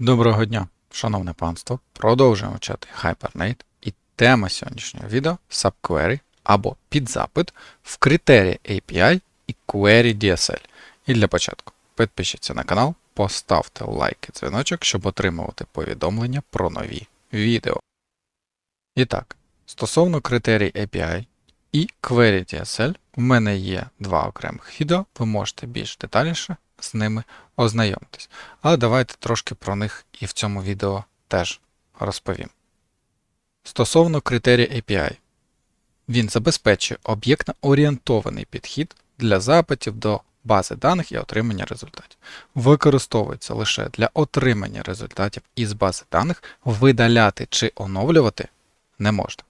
Доброго дня, шановне панство. Продовжуємо вчати Hibernate. І тема сьогоднішнього відео subquery або підзапит в критерії API і query DSL. І для початку підпишіться на канал, поставте лайк і дзвіночок, щоб отримувати повідомлення про нові відео. І так, стосовно критерій API і query DSL, у мене є два окремих відео, ви можете більш детальніше з ними ознайомитись. Але давайте трошки про них і в цьому відео теж розповім. Стосовно критерія API, він забезпечує об'єктно-орієнтований підхід для запитів до бази даних і отримання результатів. Використовується лише для отримання результатів із бази даних, видаляти чи оновлювати не можна.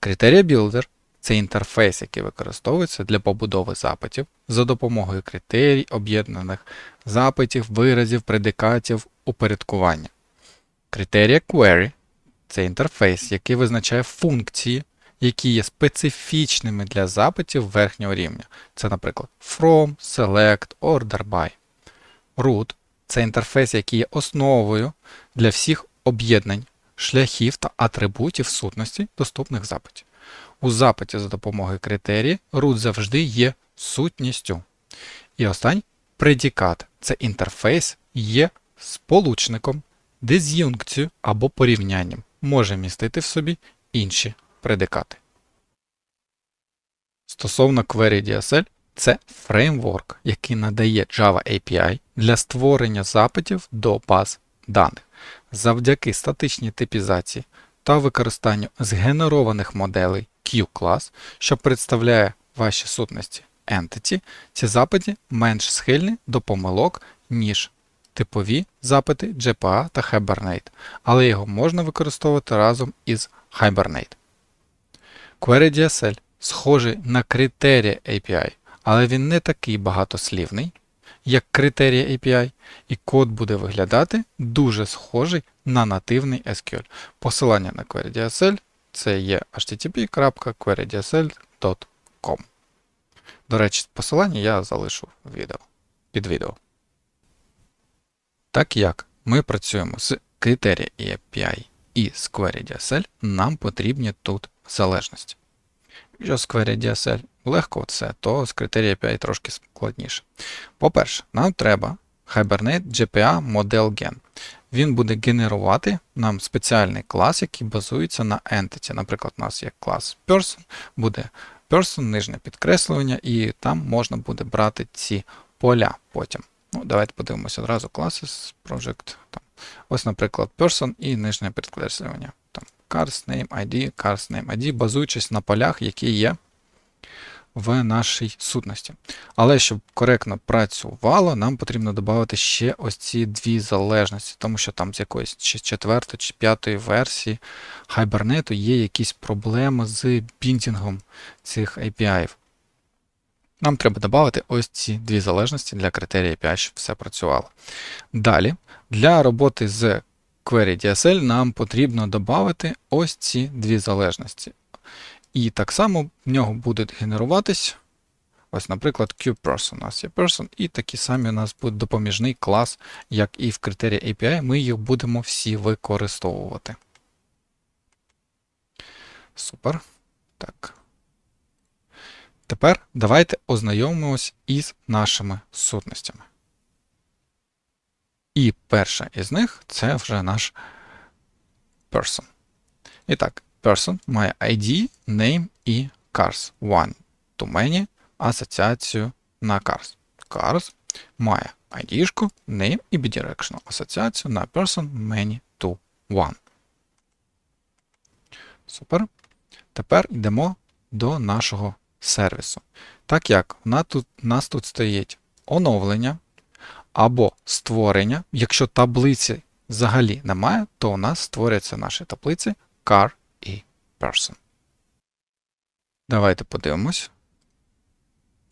Критерія Builder це інтерфейс, який використовується для побудови запитів за допомогою критерій, об'єднаних запитів, виразів, предикатів, упорядкування. Критерія Query це інтерфейс, який визначає функції, які є специфічними для запитів верхнього рівня. Це, наприклад, from, select, order by. Root це інтерфейс, який є основою для всіх об'єднань, шляхів та атрибутів сутності доступних запитів. У запиті за допомогою критерії root завжди є сутністю. І останній предикат це інтерфейс є сполучником, диз'юнкцією або порівнянням, може містити в собі інші предикати. Стосовно Query DSL, це фреймворк, який надає Java API для створення запитів до баз даних. Завдяки статичній типізації та використанню згенерованих моделей Q-клас, що представляє ваші сутності Entity, ці запити менш схильні до помилок, ніж типові запити GPA та Hibernate, але його можна використовувати разом із Hibernate. Query DSL схожий на критерія API, але він не такий багатослівний, як критерія API, і код буде виглядати дуже схожий на нативний SQL. Посилання на Query DSL це є http.querydsl.com. До речі, посилання я залишу відео, під відео. Так як ми працюємо з критерія API і з Query DSL, нам потрібні тут залежності. Якщо з Query DSL легко це, то з критерія API трошки складніше. По-перше, нам треба Hibernate GPA Model Gen. Він буде генерувати нам спеціальний клас, який базується на entity. Наприклад, у нас є клас person, буде person, нижнє підкреслювання, і там можна буде брати ці поля потім. Ну, Давайте подивимося одразу classes, project. Там. Ось, наприклад, person і нижнє підкреслювання. Там cars, name, ID, cars, name, ID, базуючись на полях, які є в нашій сутності. Але щоб коректно працювало, нам потрібно додати ще ось ці дві залежності, тому що там з якоїсь четвертої чи п'ятої версії Hibernate є якісь проблеми з біндінгом цих API. Нам треба додати ось ці дві залежності для критерія API, щоб все працювало. Далі, для роботи з Query DSL нам потрібно додати ось ці дві залежності. І так само в нього буде генеруватись, ось, наприклад, QPerson. У нас є person, і такі самі у нас буде допоміжний клас, як і в критерії API, ми їх будемо всі використовувати. Супер. Так. Тепер давайте ознайомимось із нашими сутностями. І перша із них це вже наш person. І так, person має ID, name і cars. One to many асоціацію на cars. Cars має ID, name і bidirectional асоціацію на person many to one. Супер. Тепер йдемо до нашого сервісу. Так як у нас тут, стоїть оновлення або створення, якщо таблиці взагалі немає, то у нас створюються наші таблиці car person. Давайте подивимось.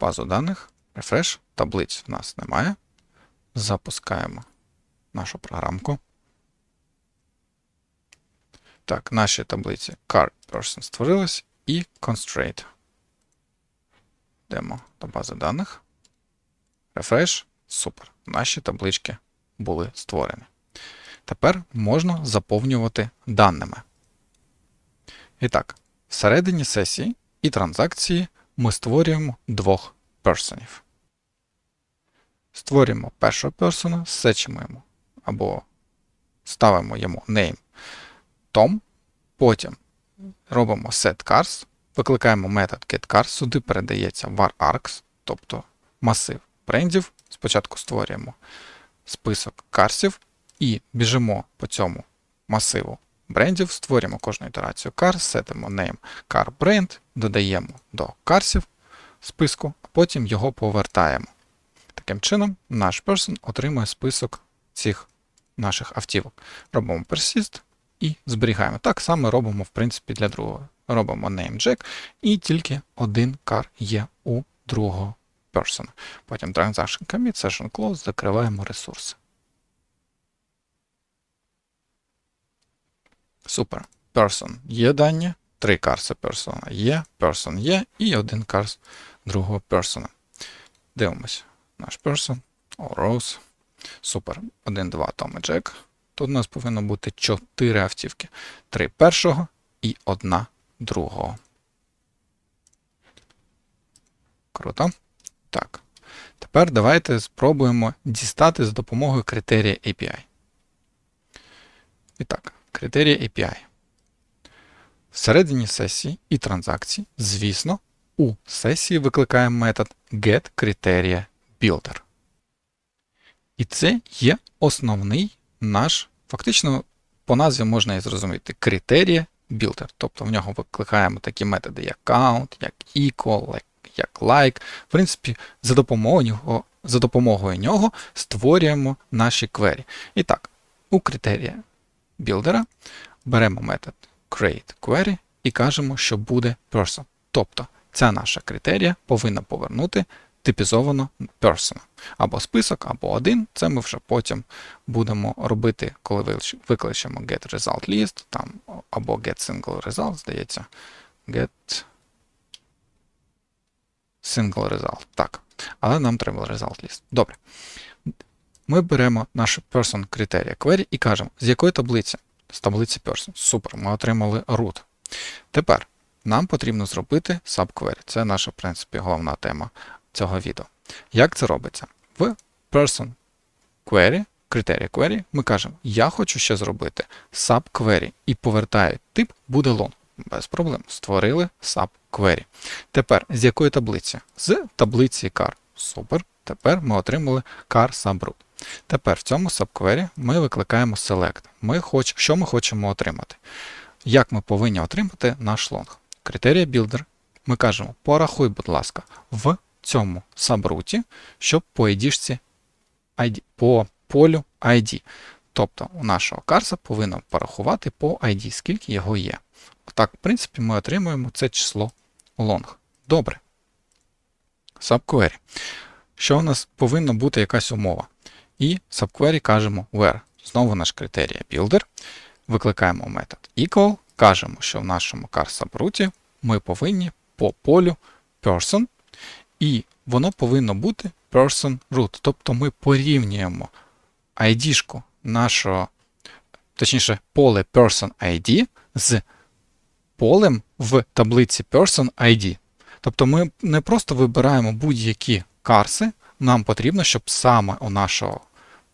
Базу даних. Refresh. Таблиць в нас немає. Запускаємо нашу програмку. Так, наші таблиці car person створились і constraint. Йдемо до бази даних. Refresh. Супер. Наші таблички були створені. Тепер можна заповнювати даними. І так, всередині сесії і транзакції ми створюємо двох персонів. Створюємо першого персона, сечимо йому або ставимо йому name Tom, потім робимо setCars, викликаємо метод getCars, сюди передається varArgs, тобто масив брендів. Спочатку створюємо список карсів і біжимо по цьому масиву брендів, створюємо кожну ітерацію cars, сетимо name car brand, додаємо до карсів списку, а потім його повертаємо. Таким чином, наш person отримує список цих наших автівок. Робимо persist і зберігаємо. Так само робимо, в принципі, для другого. Робимо name jack, і тільки один car є у другого person. Потім transaction commit, session close, закриваємо ресурси. Супер. Person є дані, три карси persona є, person є і один карс другого persona. Дивимось. Наш person, rows. Супер. 1, 2, Tom і Jack. Тут у нас повинно бути 4 автівки. 3 першого і 1 другого. Круто. Так. Тепер давайте спробуємо дістати з допомогою критерія API. І так, критерія API. Всередині сесії і транзакцій, звісно, у сесії викликаємо метод getCriteriaBuilder. І це є основний наш, фактично, по назві можна і зрозуміти, критерія builder. Тобто в нього викликаємо такі методи, як count, як equal, як like. В принципі, за допомогою нього, за допомогою нього створюємо наші квері. І так, у критерія білдера беремо метод createQuery і кажемо, що буде person. Тобто ця наша критерія повинна повернути типізовано person. Або список, або один. Це ми вже потім будемо робити, коли викличемо getResultList, там, або getSingleResult, здається. Get single result. Так. Але нам треба result list. Добре. Ми беремо наш person критерія query і кажемо, з якої таблиці? З таблиці person. Супер, ми отримали root. Тепер нам потрібно зробити subquery. Це наша, в принципі, головна тема цього відео. Як це робиться? В person query, критерія query, ми кажемо, я хочу ще зробити subquery і повертаю тип буде long. Без проблем. Створили subquery. Тепер з якої таблиці? З таблиці car. Супер. Тепер ми отримали car subroot. Тепер в цьому subquery ми викликаємо select. Ми хоч... Що ми хочемо отримати? Як ми повинні отримати наш long? Критерія builder. Ми кажемо, порахуй, будь ласка, в цьому сабруті, щоб по ID, ID по полю ID. Тобто у нашого карса повинно порахувати по ID, скільки його є. Так, в принципі, ми отримуємо це число long. Добре. Subquery. Що у нас повинна бути якась умова? І subquery кажемо where. Знову наш критерія builder. Викликаємо метод equal, кажемо, що в нашому car subroot ми повинні по полю person, і воно повинно бути person root. Тобто ми порівнюємо ID нашого, точніше, поле person ID з полем в таблиці Person ID. Тобто ми не просто вибираємо будь-які карси, нам потрібно, щоб саме у нашого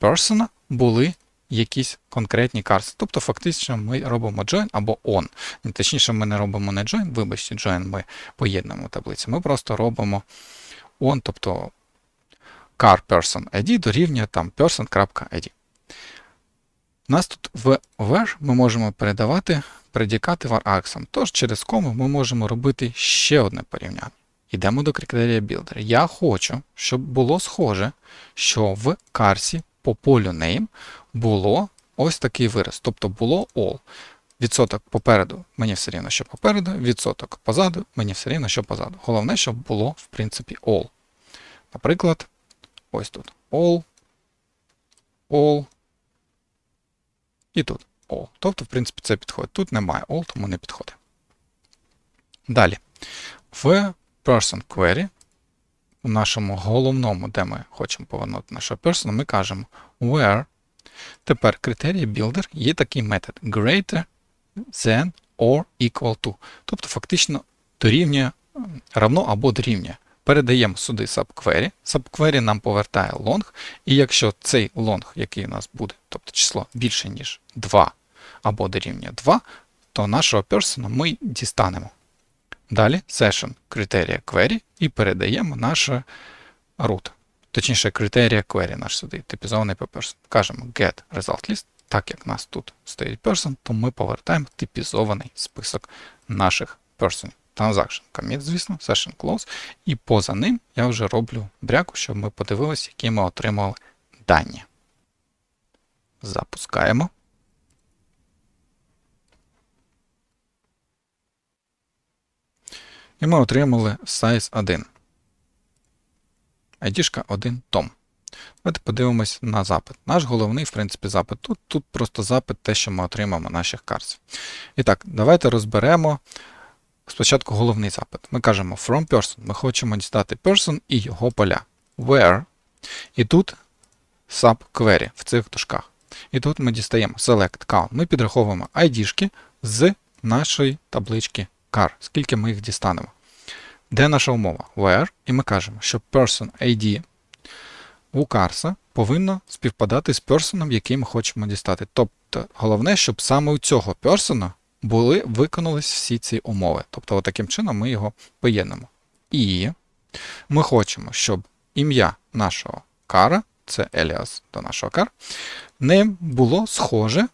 person були якісь конкретні карси. Тобто, фактично, ми робимо join або on. Точніше, ми не робимо не join, вибачте, join ми поєднуємо таблиці. Ми просто робимо on, тобто car person ID дорівнює там person.id. У нас тут в where ми можемо передавати предикати var Тож через кому ми можемо робити ще одне порівняння. Йдемо до критерія Builder. Я хочу, щоб було схоже, що в карсі по полю name було ось такий вираз. Тобто було all. Відсоток попереду, мені все рівно, що попереду, відсоток позаду, мені все рівно, що позаду. Головне, щоб було, в принципі, all. Наприклад, ось тут all, all і тут all. Тобто, в принципі, це підходить. Тут немає all, тому не підходить. Далі. В person query, у нашому головному, де ми хочемо повернути нашого person, ми кажемо where Тепер критерії builder є такий метод greater than or equal to. Тобто фактично дорівнює равно або дорівнює. Передаємо сюди subquery. Subquery нам повертає long, і якщо цей long, який у нас буде, тобто число більше, ніж 2 або дорівнює 2, то нашого персона ми дістанемо. Далі session критерія query і передаємо наше root. Точніше, критерія query наш сюди, типізований по person. Кажемо get result list. Так як у нас тут стоїть person, то ми повертаємо типізований список наших персонів. Transaction commit, звісно, session close. І поза ним я вже роблю бряку, щоб ми подивилися, які ми отримали дані. Запускаємо. І ми отримали size 1. ID 1 Tom. Давайте подивимось на запит. Наш головний, в принципі, запит тут. Тут просто запит, те, що ми отримаємо наших карт. І так, давайте розберемо спочатку головний запит. Ми кажемо from person. Ми хочемо дістати person і його поля. Where. І тут subquery в цих дужках. І тут ми дістаємо select count. Ми підраховуємо ID з нашої таблички car, скільки ми їх дістанемо. Де наша умова? Where. І ми кажемо, що person ID у карса повинно співпадати з персоном, який ми хочемо дістати. Тобто, головне, щоб саме у цього персона були виконались всі ці умови. Тобто, таким чином ми його поєднемо. І ми хочемо, щоб ім'я нашого кара, це Еліас до нашого кар, не було схоже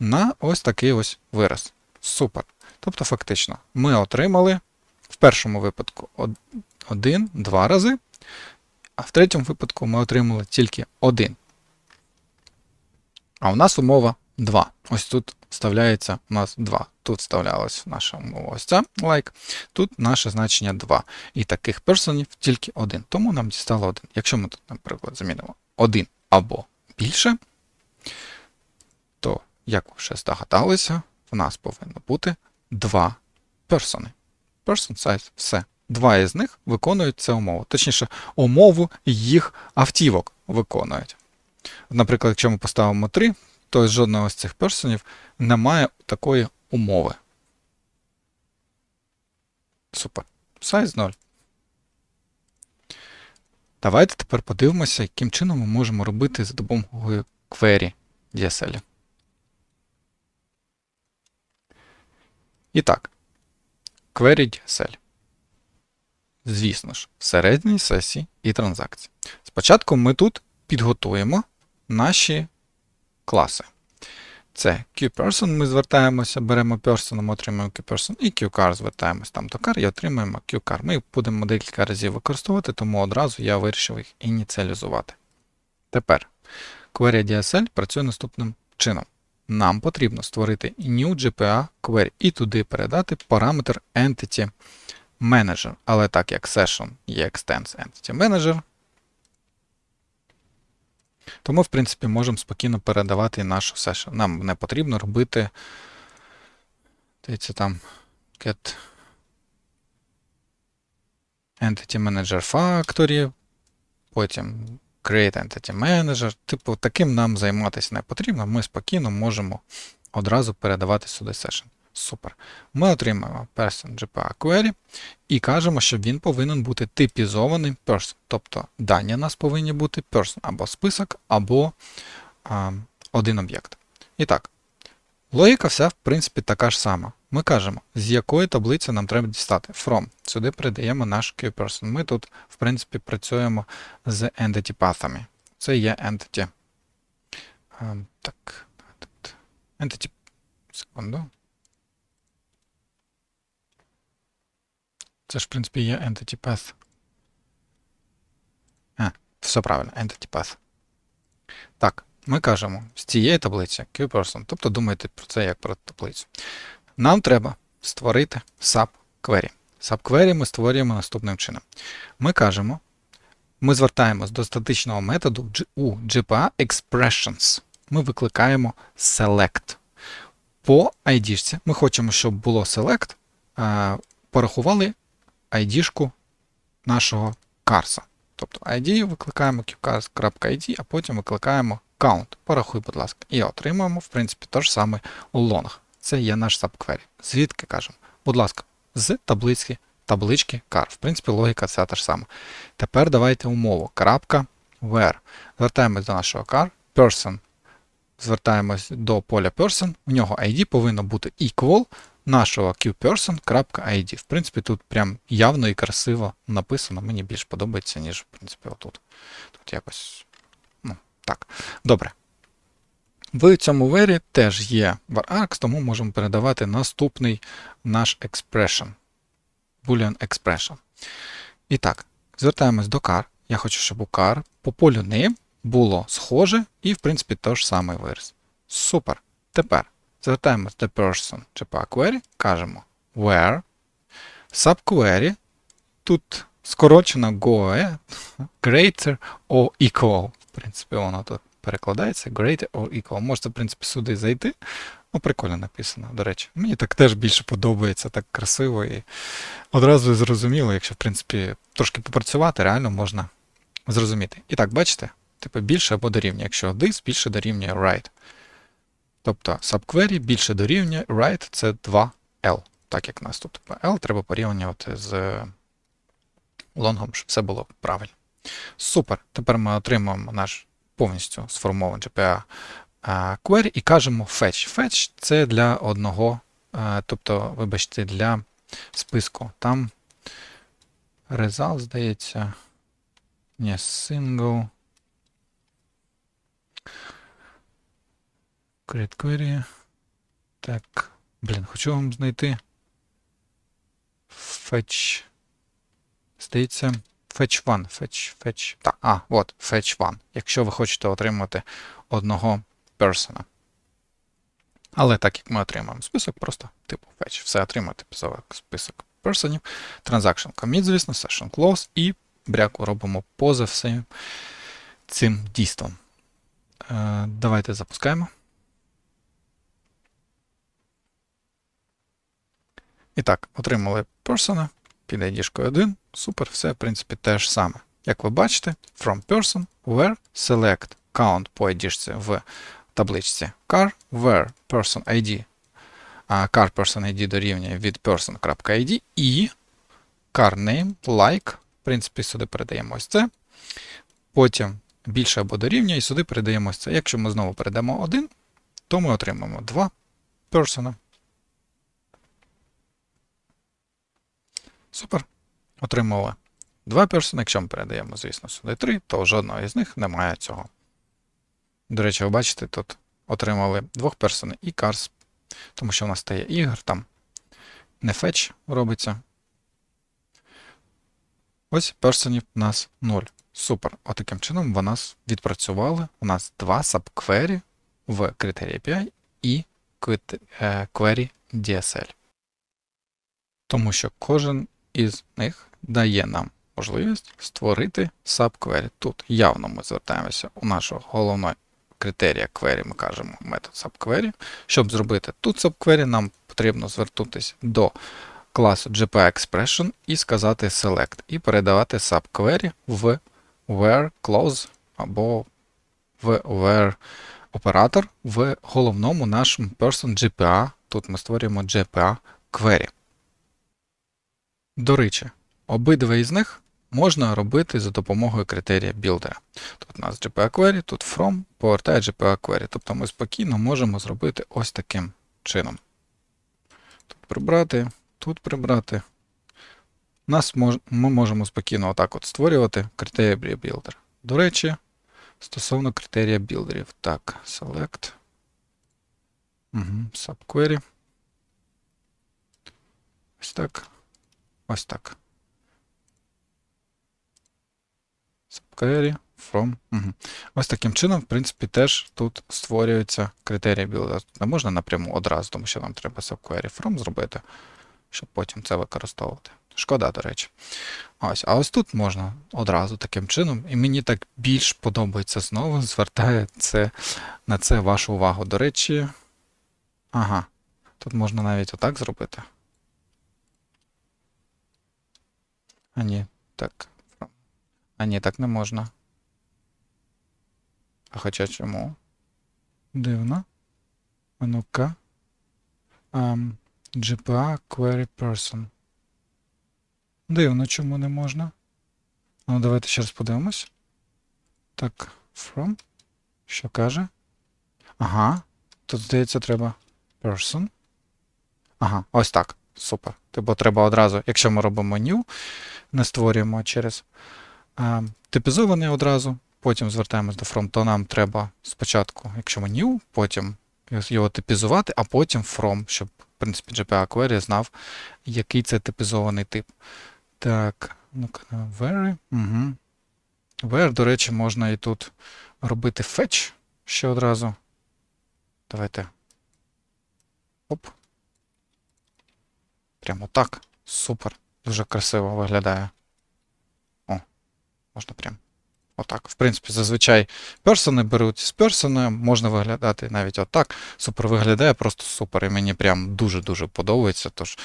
на ось такий ось вираз. Супер. Тобто, фактично, ми отримали в першому випадку один, два рази, а в третьому випадку ми отримали тільки один. А у нас умова 2. Ось тут вставляється у нас 2. Тут вставлялась наша умова ось ця лайк. Тут наше значення 2. І таких персонів тільки один. Тому нам дістало 1. Якщо ми тут, наприклад, замінимо 1 або більше, то, як ви вже здогадалися, в нас повинно бути 2 персони. Person size, все. Два із них виконують цю умову. Точніше, умову їх автівок виконують. Наприклад, якщо ми поставимо 3, то жодного з цих персонів немає такої умови. Супер. Size 0. Давайте тепер подивимося, яким чином ми можемо робити за допомогою query DSL. І так, query DSL. Звісно ж, всередині сесії і транзакції. Спочатку ми тут підготуємо наші класи. Це QPerson, ми звертаємося, беремо person, отримуємо QPerson, і QCar звертаємося там до car і отримуємо QCar. Ми будемо декілька разів використовувати, тому одразу я вирішив їх ініціалізувати. Тепер query DSL працює наступним чином. Нам потрібно створити new GPA query і туди передати параметр Entity Manager. Але так як Session є Extends Entity Manager, то ми, в принципі, можемо спокійно передавати нашу session. Нам не потрібно робити дивіться, там get Entity Manager Factory, потім Create Entity Manager. Типу, таким нам займатися не потрібно. Ми спокійно можемо одразу передавати сюди session. Супер. Ми отримаємо person GPA query і кажемо, що він повинен бути типізований person. Тобто дані у нас повинні бути person або список, або а, один об'єкт. І так, логіка вся, в принципі, така ж сама. Ми кажемо, з якої таблиці нам треба дістати. From. Сюди передаємо наш QPerson. Ми тут, в принципі, працюємо з entity pathами. Це є entity. А, так, entity. Секунду. Це ж, в принципі, є Entity Path. А, все правильно, Entity Path. Так, ми кажемо з цієї таблиці QPerson, тобто думайте про це як про таблицю. Нам треба створити subquery. Subquery ми створюємо наступним чином. Ми кажемо, ми звертаємось до статичного методу у GPA Expressions. Ми викликаємо select. По ID ми хочемо, щоб було select, порахували ID-шку нашого карса. Тобто ID викликаємо qcars.id, а потім викликаємо count. Порахуй, будь ласка. І отримуємо, в принципі, те ж саме у long. Це є наш subquery. Звідки кажемо? Будь ласка, з таблички, таблички car. В принципі, логіка ця та ж сама. Тепер давайте умову. Крапка where. Звертаємось до нашого car. Person. Звертаємось до поля person. У нього ID повинно бути equal нашого qperson.id. В принципі, тут прям явно і красиво написано. Мені більш подобається, ніж, в принципі, отут. Тут якось. Ну, так. Добре. В цьому вері теж є varargs, тому можемо передавати наступний наш expression. Boolean expression. І так, звертаємось до car. Я хочу, щоб у car по полю name було схоже і, в принципі, той ж самий вираз. Супер. Тепер звертаємось до person чи query, кажемо where. Subquery. Тут скорочено GOE greater or equal. В принципі, воно тут перекладається greater or equal. Можете, в принципі, сюди зайти. Ну, прикольно написано, до речі. Мені так теж більше подобається, так красиво і одразу зрозуміло, якщо, в принципі, трошки попрацювати, реально можна зрозуміти. І так, бачите? Типу більше або дорівнює. Якщо this більше дорівнює right. Тобто subquery більше дорівнює right це 2L. Так як у нас тут L треба порівнювати з лонгом, щоб все було правильно. Супер. Тепер ми отримуємо наш повністю сформований GPA query і кажемо fetch. Fetch це для одного, тобто, вибачте, для списку. Там result, здається, не single. Create query. Так. Блін, хочу вам знайти. Fetch. Здається, fetch one. Fetch, fetch. Так, а, от, fetch one. Якщо ви хочете отримати одного персона. Але так як ми отримаємо список, просто типу fetch. Все отримати список персонів. Transaction commit, звісно, session close і бряку робимо поза всім цим дійством. Е, давайте запускаємо. І так, отримали persona під ID 1. Супер, все, в принципі, те ж саме. Як ви бачите, from person, where select count по ID в табличці car, where person ID, car person ID дорівнює від person.id і car name like. В принципі, сюди передаємо ось це. Потім більше або дорівнює, і сюди передаємо ось це. Якщо ми знову передамо один, то ми отримаємо два persona. Супер. Отримали два персони. Якщо ми передаємо, звісно, сюди три, то жодного із них немає цього. До речі, ви бачите, тут отримали двох персонів і cars, тому що в нас стає ігор, там не фетч робиться. Ось персонів у нас 0. Супер. Отаким чином в нас відпрацювали. У нас два сабквері в критерії API і query DSL. Тому що кожен із них дає нам можливість створити subquery. Тут явно ми звертаємося у нашого головного критерія query, ми кажемо метод subquery. Щоб зробити тут subquery, нам потрібно звернутися до класу GPExpression і сказати select, і передавати subquery в where close або в where оператор в головному нашому person GPA. Тут ми створюємо GPA query. До речі, обидва із них можна робити за допомогою критерія білдера. Тут у нас GPA query, тут from повертає GPA query. Тобто ми спокійно можемо зробити ось таким чином. Тут прибрати, тут прибрати. Нас мож, Ми можемо спокійно отак от створювати критерія білдер. До речі, стосовно критерія білдерів. Так, select. Угу, subquery. Ось так. Ось так. Subquery from. Угу. Ось таким чином, в принципі, теж тут створюється критерія білда. Не можна напряму одразу, тому що нам треба subquery from зробити, щоб потім це використовувати. Шкода, до речі. Ось, А ось тут можна одразу таким чином. І мені так більш подобається знову, звертає це, на це вашу увагу. До речі. Ага. Тут можна навіть отак зробити. А ні, так. А ні, так не можна. А хоча чому? Дивно. А ну-ка. Um, GPA Query Person. Дивно, чому не можна. Ну, давайте ще раз подивимось. Так, from. Що каже? Ага. Тут, здається, треба person. Ага, ось так. Супер. Типу треба одразу, якщо ми робимо new, не створюємо через а, типізований одразу, потім звертаємось до from, то нам треба спочатку, якщо ми new, потім його типізувати, а потім from, щоб, в принципі, GPA query знав, який це типізований тип. Так, very. Угу. Where, до речі, можна і тут робити fetch ще одразу. Давайте. Оп. Прямо так. Супер. Дуже красиво виглядає. О, можна прям. Отак. В принципі, зазвичай персони беруть з персоною, можна виглядати навіть отак. Супер виглядає, просто супер. І мені прям дуже-дуже подобається. Тож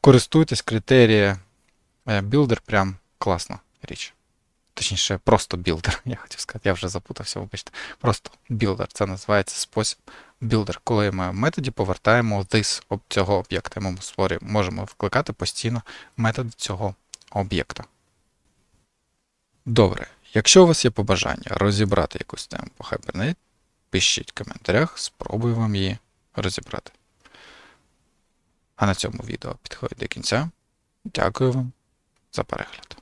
користуйтесь критерії е, білдер, прям класна річ. Точніше, просто білдер, я хотів сказати, я вже запутався, вибачте. Просто білдер. Це називається спосіб білдер. Коли ми в методі повертаємо this об цього об'єкта. Ми можемо вкликати постійно метод цього об'єкта. Добре. Якщо у вас є побажання розібрати якусь тему по Hibernate, пишіть в коментарях, спробую вам її розібрати. А на цьому відео підходить до кінця. Дякую вам за перегляд.